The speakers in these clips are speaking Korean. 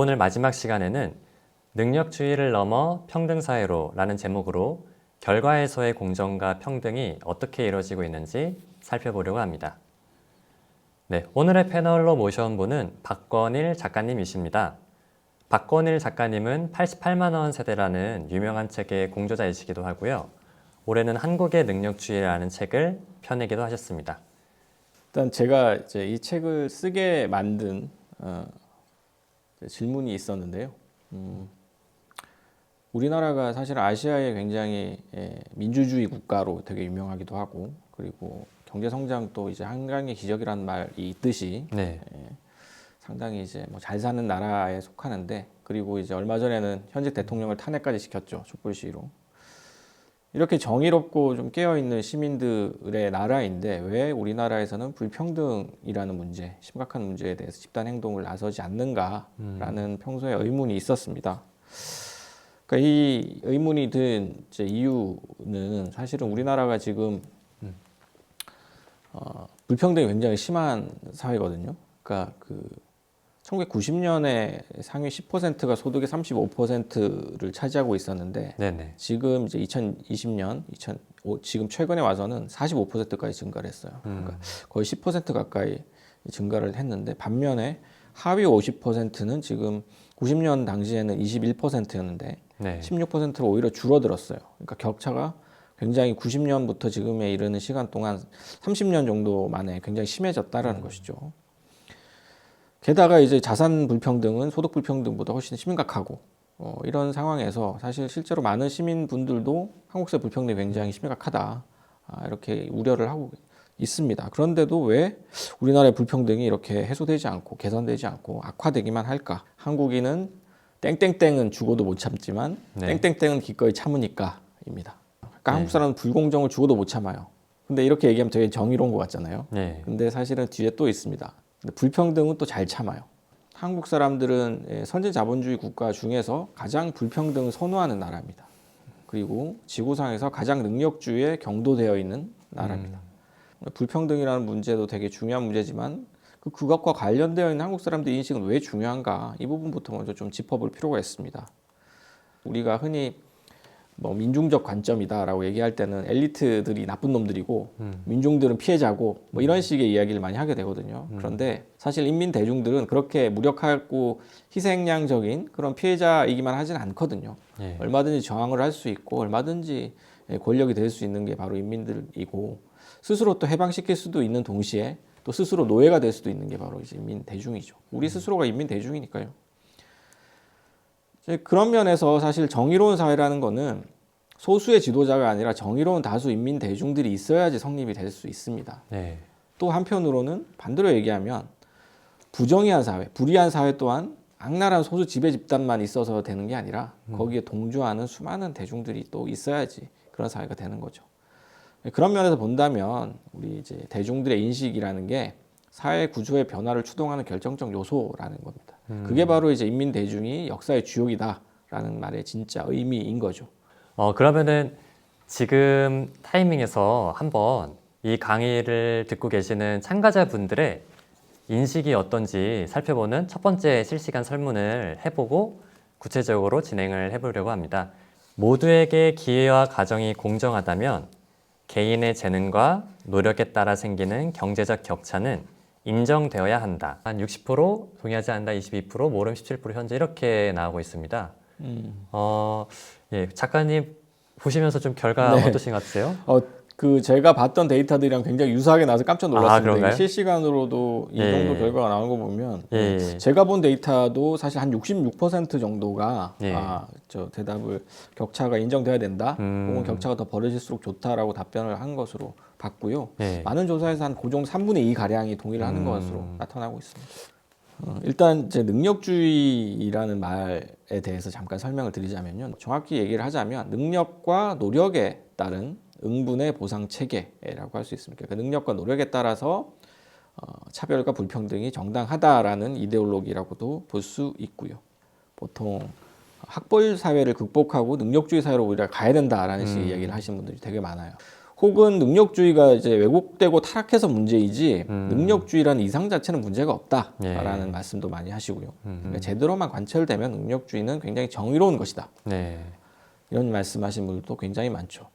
오늘 마지막 시간에는 능력주의를 넘어 평등사회로 라는 제목으로 결과에서의 공정과 평등이 어떻게 이루어지고 있는지 살펴보려고 합니다. 네, 오늘의 패널로 모셔온 분은 박건일 작가님이십니다. 박건일 작가님은 88만 원 세대라는 유명한 책의 공저자이시기도 하고요. 올해는 한국의 능력주의라는 책을 펴내기도 하셨습니다. 일단 제가 이제 이 책을 쓰게 만든 어, 질문이 있었는데요. 음, 우리나라가 사실 아시아의 굉장히 예, 민주주의 국가로 되게 유명하기도 하고 그리고 경제 성장도 이제 한강의 기적이라는 말이 있듯이 네, 상당히 이제 뭐 잘 사는 나라에 속하는데 그리고 이제 얼마 전에는 현직 대통령을 탄핵까지 시켰죠 촛불 시위로 이렇게 정의롭고 좀 깨어 있는 시민들의 나라인데 왜 우리나라에서는 불평등이라는 문제 심각한 문제에 대해서 집단 행동을 나서지 않는가라는 평소에 의문이 있었습니다. 그러니까 이 의문이 든 이유는 사실은 우리나라가 지금 어, 불평등이 굉장히 심한 사회거든요. 그러니까 그 1990년에 상위 10%가 소득의 35%를 차지하고 있었는데 네네. 지금 이제 2020년, 2000, 오- 지금 최근에 와서는 45%까지 증가를 했어요. 그러니까 거의 10% 가까이 증가를 했는데 반면에 하위 50%는 지금 90년 당시에는 21%였는데 네. 16%로 오히려 줄어들었어요. 그러니까 격차가 굉장히 90년부터 지금에 이르는 시간 동안 30년 정도 만에 굉장히 심해졌다라는 것이죠. 게다가 이제 자산 불평등은 소득 불평등보다 훨씬 심각하고 어, 이런 상황에서 사실 실제로 많은 시민분들도 한국사 불평등이 굉장히 심각하다 아, 이렇게 우려를 하고 있습니다. 그런데도 왜 우리나라의 불평등이 이렇게 해소되지 않고 개선되지 않고 악화되기만 할까? 한국인은 땡땡땡은 죽어도 못 참지만 네. 땡땡땡은 기꺼이 참으니까입니다. 그러니까 네. 한국 사람은 불공정을 죽어도 못 참아요. 근데 이렇게 얘기하면 되게 정의로운 것 같잖아요. 네. 근데 사실은 뒤에 또 있습니다. 불평등은 또 잘 참아요. 한국 사람들은 예, 선진 자본주의 국가 중에서 가장 불평등을 선호하는 나라입니다. 그리고 지구상에서 가장 능력주의에 경도되어 있는 나라입니다. 불평등이라는 문제도 되게 중요한 문제지만 그 그것과 관련되어 있는 한국 사람들의 인식은 왜 중요한가 이 부분부터 먼저 좀 짚어볼 필요가 있습니다. 우리가 흔히 뭐 민중적 관점이다라고 얘기할 때는 엘리트들이 나쁜 놈들이고 민중들은 피해자고 뭐 이런 식의 이야기를 많이 하게 되거든요. 그런데 사실 인민 대중들은 그렇게 무력하고 희생양적인 그런 피해자이기만 하지는 않거든요. 예. 얼마든지 저항을 할 수 있고 얼마든지 예, 권력이 될 수 있는 게 바로 인민들이고 스스로 또 해방시킬 수도 있는 동시에 또 스스로 노예가 될 수도 있는 게 바로 이제 인민 대중이죠. 우리 스스로가 인민 대중이니까요. 그런 면에서 사실 정의로운 사회라는 거는 소수의 지도자가 아니라 정의로운 다수 인민 대중들이 있어야지 성립이 될 수 있습니다. 네. 또 한편으로는 반대로 얘기하면 부정의한 사회, 불의한 사회 또한 악랄한 소수 지배 집단만 있어서 되는 게 아니라 거기에 동조하는 수많은 대중들이 또 있어야지 그런 사회가 되는 거죠. 그런 면에서 본다면 우리 이제 대중들의 인식이라는 게 사회 구조의 변화를 추동하는 결정적 요소라는 겁니다. 그게 바로 이제 인민 대중이 역사의 주역이다라는 말의 진짜 의미인 거죠. 어, 그러면은 지금 타이밍에서 한번 이 강의를 듣고 계시는 참가자분들의 인식이 어떤지 살펴보는 첫 번째 실시간 설문을 해보고 구체적으로 진행을 해보려고 합니다. 모두에게 기회와 가정이 공정하다면 개인의 재능과 노력에 따라 생기는 경제적 격차는 인정되어야 한다. 한 60% 동의하지 않는다, 22% 모름 17% 현재 이렇게 나오고 있습니다. 어, 예, 작가님 보시면서 좀 결과 네. 어떠신 것 같으세요? 어, 그 제가 봤던 데이터들이랑 굉장히 유사하게 나와서 깜짝 아, 놀랐습니다. 이게 실시간으로도 이 예, 정도 예. 결과가 나오는 거 보면 예, 예. 제가 본 데이터도 사실 한 66% 정도가 예. 아, 저 대답을 격차가 인정돼야 된다. 음. 혹은 격차가 더 벌어질수록 좋다라고 답변을 한 것으로 봤고요. 예. 많은 조사에서 한 고정 3분의 2 가량이 동의를 하는 음. 것으로 나타나고 있습니다. 어, 일단 이제 능력주의라는 말에 대해서 잠깐 설명을 드리자면요. 정확히 얘기를 하자면 능력과 노력에 따른 응분의 보상 체계라고 할 수 있습니다. 그 능력과 노력에 따라서 어, 차별과 불평등이 정당하다라는 이데올로기라고도 볼 수 있고요. 보통 학벌 사회를 극복하고 능력주의 사회로 우리가 가야 된다라는 식의 음. 이야기를 하시는 분들이 되게 많아요. 혹은 능력주의가 이제 왜곡되고 타락해서 문제이지 음. 능력주의라는 이상 자체는 문제가 없다라는 예. 말씀도 많이 하시고요. 음, 그러니까 제대로만 관철되면 능력주의는 굉장히 정의로운 것이다. 네. 이런 말씀하신 분들도 굉장히 많죠.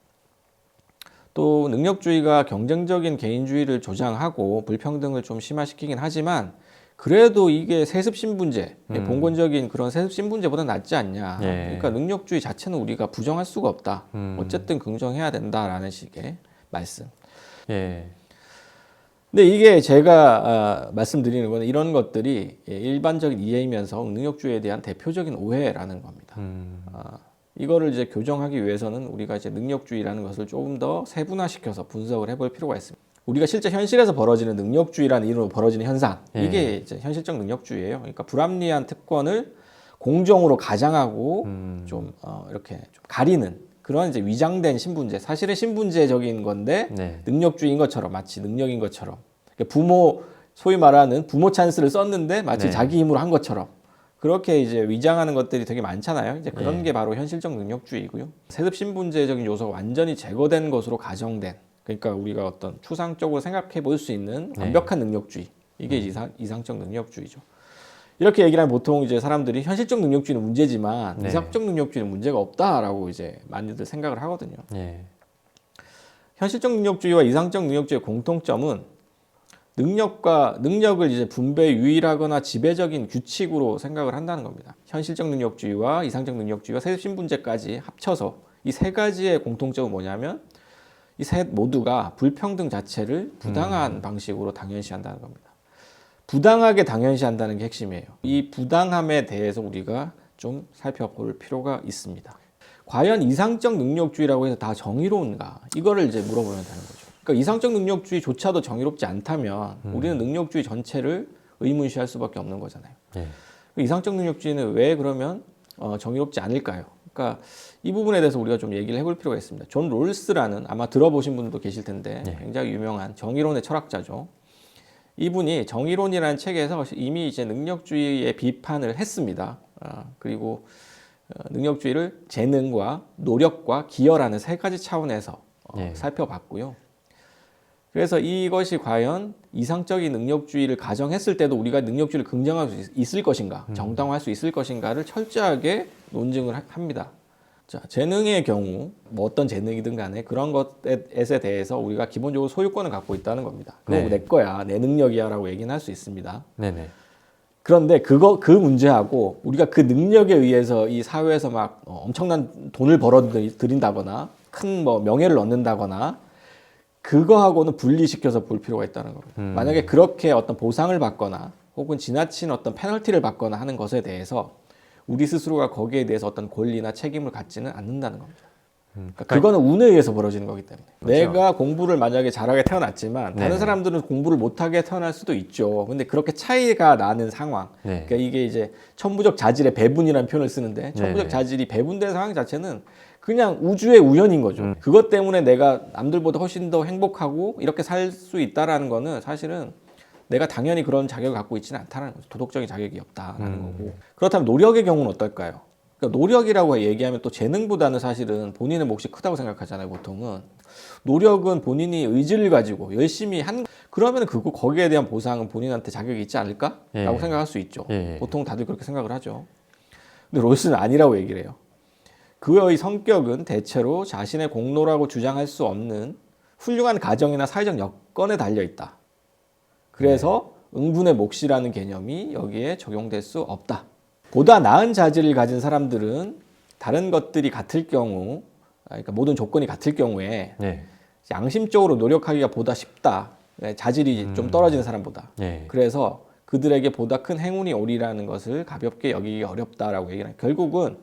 또 능력주의가 경쟁적인 개인주의를 조장하고 불평등을 좀 심화시키긴 하지만 그래도 이게 세습 신분제, 음. 봉건적인 그런 세습 신분제보다 낫지 않냐. 예. 그러니까 능력주의 자체는 우리가 부정할 수가 없다. 음. 어쨌든 긍정해야 된다라는 식의 말씀. 예. 근데 이게 제가 아, 말씀드리는 거는 이런 것들이 예, 일반적인 이해이면서 능력주의에 대한 대표적인 오해라는 겁니다. 음. 아, 이거를 이제 교정하기 위해서는 우리가 이제 능력주의라는 것을 조금 더 세분화시켜서 분석을 해볼 필요가 있습니다. 우리가 실제 현실에서 벌어지는 능력주의라는 이름으로 벌어지는 현상 예. 이게 이제 현실적 능력주의예요. 그러니까 불합리한 특권을 공정으로 가장하고 음. 좀 어, 이렇게 좀 가리는 그런 이제 위장된 신분제 사실은 신분제적인 건데 네. 능력주의인 것처럼 마치 능력인 것처럼 그러니까 부모 소위 말하는 부모 찬스를 썼는데 마치 네. 자기 힘으로 한 것처럼 그렇게 이제 위장하는 것들이 되게 많잖아요. 이제 그런 네. 게 바로 현실적 능력주의고요. 세습 신분제적인 요소가 완전히 제거된 것으로 가정된 그러니까 우리가 어떤 추상적으로 생각해 볼 수 있는 네. 완벽한 능력주의 이게 이상, 이상적 능력주의죠. 이렇게 얘기를 하면 보통 이제 사람들이 현실적 능력주의는 문제지만 네. 이상적 능력주의는 문제가 없다라고 이제 많이들 생각을 하거든요. 예. 현실적 능력주의와 이상적 능력주의의 공통점은 능력과 능력을 이제 분배 유일하거나 지배적인 규칙으로 생각을 한다는 겁니다. 현실적 능력주의와 이상적 능력주의와 세습신분제까지 합쳐서 이 세 가지의 공통점은 뭐냐면 이 셋 모두가 불평등 자체를 부당한 방식으로 당연시한다는 겁니다. 부당하게 당연시한다는 게 핵심이에요. 이 부당함에 대해서 우리가 좀 살펴볼 필요가 있습니다. 과연 이상적 능력주의라고 해서 다 정의로운가? 이거를 이제 물어보면 되는 거죠. 그러니까 이상적 능력주의조차도 정의롭지 않다면 우리는 능력주의 전체를 의문시할 수밖에 없는 거잖아요. 예. 그 이상적 능력주의는 왜 그러면 어, 정의롭지 않을까요? 그러니까 이 부분에 대해서 우리가 좀 얘기를 해볼 필요가 있습니다. 존 롤스라는 아마 들어보신 분도 계실 텐데 네. 굉장히 유명한 정의론의 철학자죠. 이분이 정의론이라는 책에서 이미 이제 능력주의의 비판을 했습니다. 아, 그리고 어, 능력주의를 재능과 노력과 기여라는 세 가지 차원에서 어, 예. 살펴봤고요. 그래서 이것이 과연 이상적인 능력주의를 가정했을 때도 우리가 능력주의를 긍정할 수 있- 있을 것인가, 정당화할 수 있을 것인가를 철저하게 논증을 하- 합니다. 자, 재능의 경우 뭐 어떤 재능이든 간에 그런 것에 대해서 우리가 기본적으로 소유권을 갖고 있다는 겁니다. 그거 네. 내 거야, 내 능력이야라고 얘기는 할 수 있습니다. 네네. 그런데 그거 그 문제하고 우리가 그 능력에 의해서 이 사회에서 막 어, 엄청난 돈을 벌어 들인다거나 큰 뭐 명예를 얻는다거나 그거하고는 분리시켜서 볼 필요가 있다는 겁니다. 음. 만약에 그렇게 어떤 보상을 받거나 혹은 지나친 어떤 페널티를 받거나 하는 것에 대해서 우리 스스로가 거기에 대해서 어떤 권리나 책임을 갖지는 않는다는 겁니다. 음. 그러니까 그거는 운에 의해서 벌어지는 거기 때문에 그렇죠. 내가 공부를 만약에 잘하게 태어났지만 다른 네네. 사람들은 공부를 못하게 태어날 수도 있죠. 근데 그렇게 차이가 나는 상황 네. 그러니까 이게 이제 천부적 자질의 배분이라는 표현을 쓰는데 천부적 네네. 자질이 배분된 상황 자체는 그냥 우주의 우연인 거죠. 음. 그것 때문에 내가 남들보다 훨씬 더 행복하고 이렇게 살 수 있다라는 거는 사실은 내가 당연히 그런 자격을 갖고 있지는 않다는 거죠. 도덕적인 자격이 없다라는 음. 거고. 그렇다면 노력의 경우는 어떨까요? 그러니까 노력이라고 얘기하면 또 재능보다는 사실은 본인의 몫이 크다고 생각하잖아요, 보통은. 노력은 본인이 의지를 가지고 열심히 한 그러면 그거 거기에 대한 보상은 본인한테 자격이 있지 않을까라고 예. 생각할 수 있죠. 예. 보통 다들 그렇게 생각을 하죠. 근데 롤스는 아니라고 얘기를 해요. 그의 성격은 대체로 자신의 공로라고 주장할 수 없는 훌륭한 가정이나 사회적 여건에 달려 있다. 그래서 응분의 몫이라는 개념이 여기에 적용될 수 없다. 보다 나은 자질을 가진 사람들은 다른 것들이 같을 경우, 아, 그러니까 모든 조건이 같을 경우에 네. 양심적으로 노력하기가 보다 쉽다. 네, 자질이 좀 떨어지는 사람보다. 예. 그래서 그들에게 보다 큰 행운이 오리라는 것을 가볍게 여기기 어렵다라고 얘기를 해요. 결국은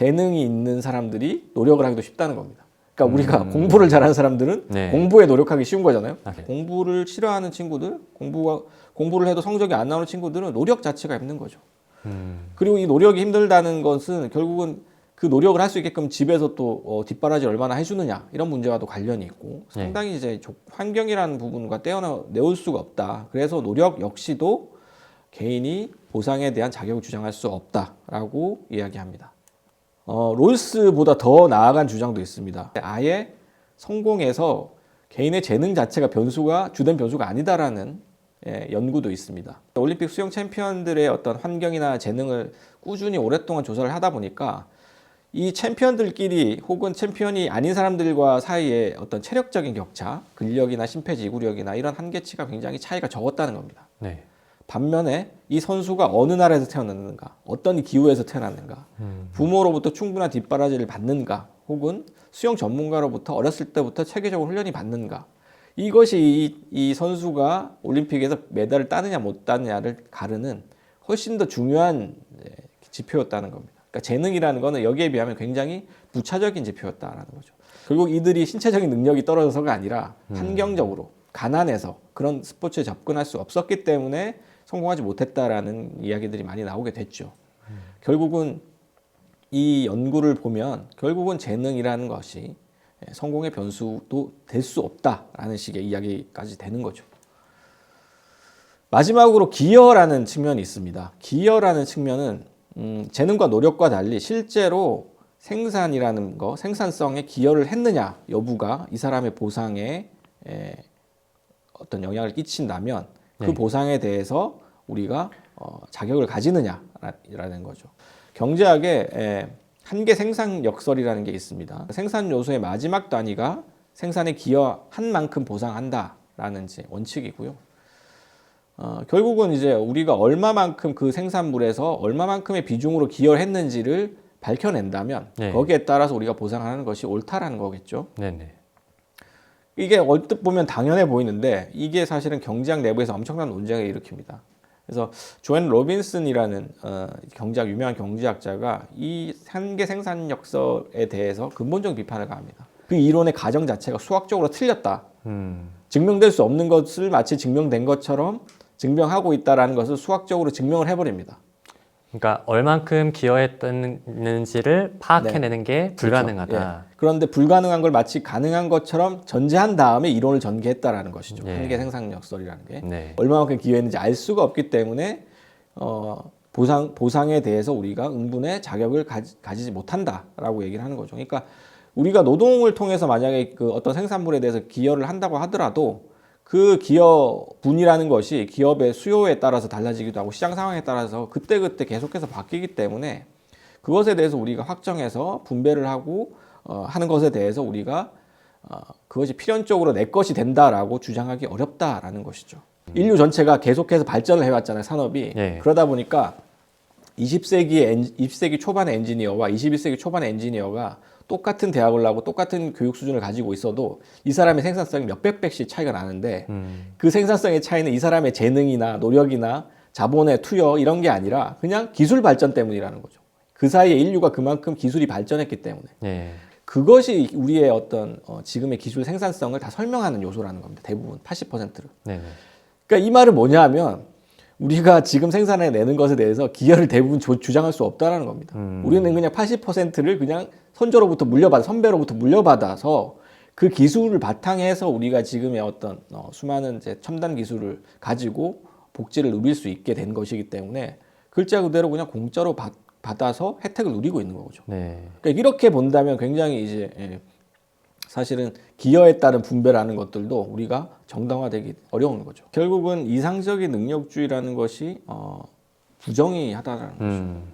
재능이 있는 사람들이 노력을 하기도 쉽다는 겁니다. 그러니까 우리가 공부를 잘하는 사람들은 음. 네. 공부에 노력하기 쉬운 거잖아요. 아, 네. 공부를 싫어하는 친구들, 공부가 공부를 해도 성적이 안 나오는 친구들은 노력 자체가 힘든 거죠. 음. 그리고 이 노력이 힘들다는 것은 결국은 그 노력을 할 수 있게끔 집에서 또 어, 뒷바라지 얼마나 해주느냐 이런 문제와도 관련이 있고 네. 상당히 이제 조- 환경이라는 부분과 떼어내올 수가 없다. 그래서 노력 역시도 개인이 보상에 대한 자격을 주장할 수 없다라고 이야기합니다. 어, 롤스보다 더 나아간 주장도 있습니다. 아예 성공해서 개인의 재능 자체가 변수가 주된 변수가 아니다라는 예, 연구도 있습니다. 올림픽 수영 챔피언들의 어떤 환경이나 재능을 꾸준히 오랫동안 조사를 하다 보니까 이 챔피언들끼리 혹은 챔피언이 아닌 사람들과 사이에 어떤 체력적인 격차, 근력이나 심폐지구력이나 이런 한계치가 굉장히 차이가 적었다는 겁니다. 네. 반면에 이 선수가 어느 나라에서 태어났는가, 어떤 기후에서 태어났는가, 음. 부모로부터 충분한 뒷바라지를 받는가, 혹은 수영 전문가로부터 어렸을 때부터 체계적으로 훈련이 받는가, 이것이 이, 이 선수가 올림픽에서 메달을 따느냐 못 따느냐를 가르는 훨씬 더 중요한 예, 지표였다는 겁니다. 그러니까 재능이라는 거는 여기에 비하면 굉장히 부차적인 지표였다라는 거죠. 결국 이들이 신체적인 능력이 떨어져서가 아니라 환경적으로 가난해서 그런 스포츠에 접근할 수 없었기 때문에 성공하지 못했다라는 이야기들이 많이 나오게 됐죠. 결국은 이 연구를 보면 결국은 재능이라는 것이 예, 성공의 변수도 될 수 없다라는 식의 이야기까지 되는 거죠. 마지막으로 기여라는 측면이 있습니다. 기여라는 측면은 음, 재능과 노력과 달리 실제로 생산이라는 거, 생산성에 기여를 했느냐 여부가 이 사람의 보상에 에, 어떤 영향을 끼친다면 그 네. 보상에 대해서 우리가 어, 자격을 가지느냐라는 거죠. 경제학에 에, 한계 생산 역설이라는 게 있습니다. 생산 요소의 마지막 단위가 생산에 기여한 만큼 보상한다라는 원칙이고요. 어, 결국은 이제 우리가 얼마만큼 그 생산물에서 얼마만큼의 비중으로 기여를 했는지를 밝혀낸다면 네. 거기에 따라서 우리가 보상하는 것이 옳다라는 거겠죠. 네 네. 이게 얼뜻 보면 당연해 보이는데 이게 사실은 경제학 내부에서 엄청난 논쟁을 일으킵니다. 그래서 조앤 로빈슨이라는 어, 경제학 유명한 경제학자가 이 한계 생산 역설에 대해서 근본적 비판을 가합니다. 그 이론의 가정 자체가 수학적으로 틀렸다. 음. 증명될 수 없는 것을 마치 증명된 것처럼 증명하고 있다라는 것을 수학적으로 증명을 해버립니다. 그러니까 얼만큼 기여했는지를 파악해내는 게 불가능하다. 예. 그런데 불가능한 걸 마치 가능한 것처럼 전제한 다음에 이론을 전개했다라는 것이죠. 예. 한계 생산 역설이라는 게. 네. 얼마만큼 기여했는지 알 수가 없기 때문에 어, 보상 보상에 대해서 우리가 응분의 자격을 가지, 가지지 못한다라고 얘기를 하는 거죠. 그러니까 우리가 노동을 통해서 만약에 그 어떤 생산물에 대해서 기여를 한다고 하더라도 그 기여분이라는 것이 기업의 수요에 따라서 달라지기도 하고 시장 상황에 따라서 그때그때 계속해서 바뀌기 때문에 그것에 대해서 우리가 확정해서 분배를 하고 어, 하는 것에 대해서 우리가 어, 그것이 필연적으로 내 것이 된다라고 주장하기 어렵다라는 것이죠. 인류 전체가 계속해서 발전을 해왔잖아요, 산업이. 예. 그러다 보니까 20세기의 엔, 20세기 초반의 엔지니어와 21세기 초반의 엔지니어가 똑같은 대학을 나고 똑같은 교육 수준을 가지고 있어도 이 사람의 생산성이 몇백 배씩 차이가 나는데 음. 그 생산성의 차이는 이 사람의 재능이나 노력이나 자본의 투여 이런 게 아니라 그냥 기술 발전 때문이라는 거죠. 그 사이에 인류가 그만큼 기술이 발전했기 때문에 예. 그것이 우리의 어떤 어, 지금의 기술 생산성을 다 설명하는 요소라는 겁니다. 대부분 80%를. 네네. 그러니까 이 말은 뭐냐하면 우리가 지금 생산해 내는 것에 대해서 기여를 대부분 조- 주장할 수 없다라는 겁니다. 음. 우리는 그냥 80%를 그냥 선조로부터 물려받아 선배로부터 물려받아서 그 기술을 바탕해서 우리가 지금의 어떤 어, 수많은 이제 첨단 기술을 가지고 복지를 누릴 수 있게 된 것이기 때문에 글자 그대로 그냥 공짜로 받, 받아서 혜택을 누리고 있는 거죠. 네. 그러니까 이렇게 본다면 굉장히 이제 예, 사실은 기여에 따른 분배라는 것들도 우리가 정당화되기 어려운 거죠. 결국은 이상적인 능력주의라는 것이 어, 부정의하다라는 거죠. 음.